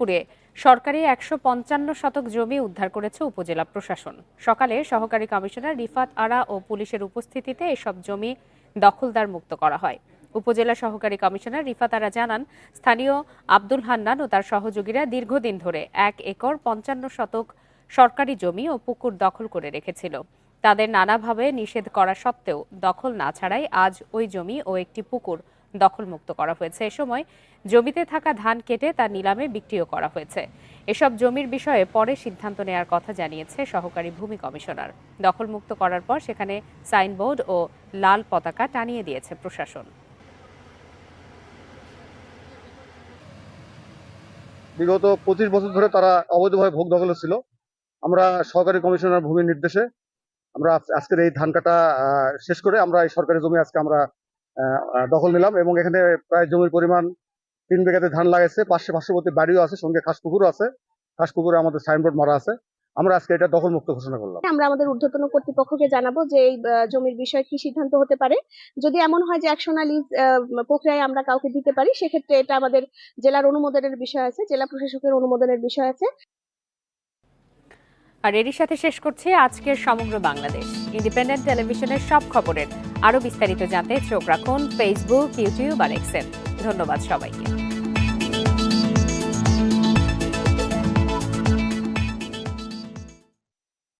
শেরপুরে সরকারি একশো পঞ্চান্ন শতক জমি উদ্ধার করেছে উপজেলা প্রশাসন। সকালে সহকারী কমিশনার রিফাত আরা ও পুলিশের উপস্থিতিতে এসব জমি দখলদার মুক্ত করা হয়। উপজেলা সহকারী কমিশনার রিফাত আরা জানান, স্থানীয় আব্দুল হান্নান ও তার সহযোগীরা দীর্ঘদিন ধরে এক একর পঞ্চান্ন শতক সরকারি জমি ও পুকুর দখল করে রেখেছিল। তাদের নানাভাবে নিষেধ করা সত্ত্বেও দখল না ছাড়াই আজ ওই জমি ও একটি পুকুর দখলমুক্ত করা হয়েছে। এ সময় জমিতে থাকা ধান কেটে তা নিলামে বিক্রিও করা হয়েছে। এসব জমির বিষয়ে পরে সিদ্ধান্ত নেওয়ার কথা জানিয়েছে সহকারী ভূমি কমিশনার। দখলমুক্ত করার পর সেখানে সাইনবোর্ড ও লাল পতাকা টানিয়ে দিয়েছে প্রশাসন। বিগত পঁচিশ বছর ধরে তারা অবৈধভাবে ভোগ দখলে ছিল। আমরা সহকারী কমিশনার ভূমি নির্দেশে আমরা আজকের এই ধান কাটা শেষ করে আমরা এই সরকারি জমি আজকে আমরা দখল নিলাম এবং এখানে প্রায় জমির পরিমাণ তিন বিঘাতে ধান লাগাইছে, পাশে পার্শ্ববর্তী বাড়িও আছে, সঙ্গে খাস পুকুরও আছে। খাস পুকুরে আমাদের সাইনবোর্ড মারা আছে। আমরা আজকে এটা দখল মুক্ত ঘোষণা করলাম। আমরা আমাদের ঊর্ধ্বতন কর্তৃপক্ষকে জানাব যে এই জমির বিষয়ে কি সিদ্ধান্ত হতে পারে। যদি এমন হয় যে একশোনা লিজ প্রক্রিয়ায় আমরা কাউকে দিতে পারি, সেক্ষেত্রে এটা আমাদের জেলার অনুমোদনের বিষয় আছে, জেলা প্রশাসকের অনুমোদনের বিষয় আছে। আর এরই সাথে শেষ করছি আজকের সমগ্র বাংলাদেশ। ইন্ডিপেন্ডেন্ট টেলিভিশনের সব খবরের আরও বিস্তারিত জানতে চোখ রাখুন ফেসবুক ইউটিউব আর এক্সেল ধন্যবাদ সবাইকে।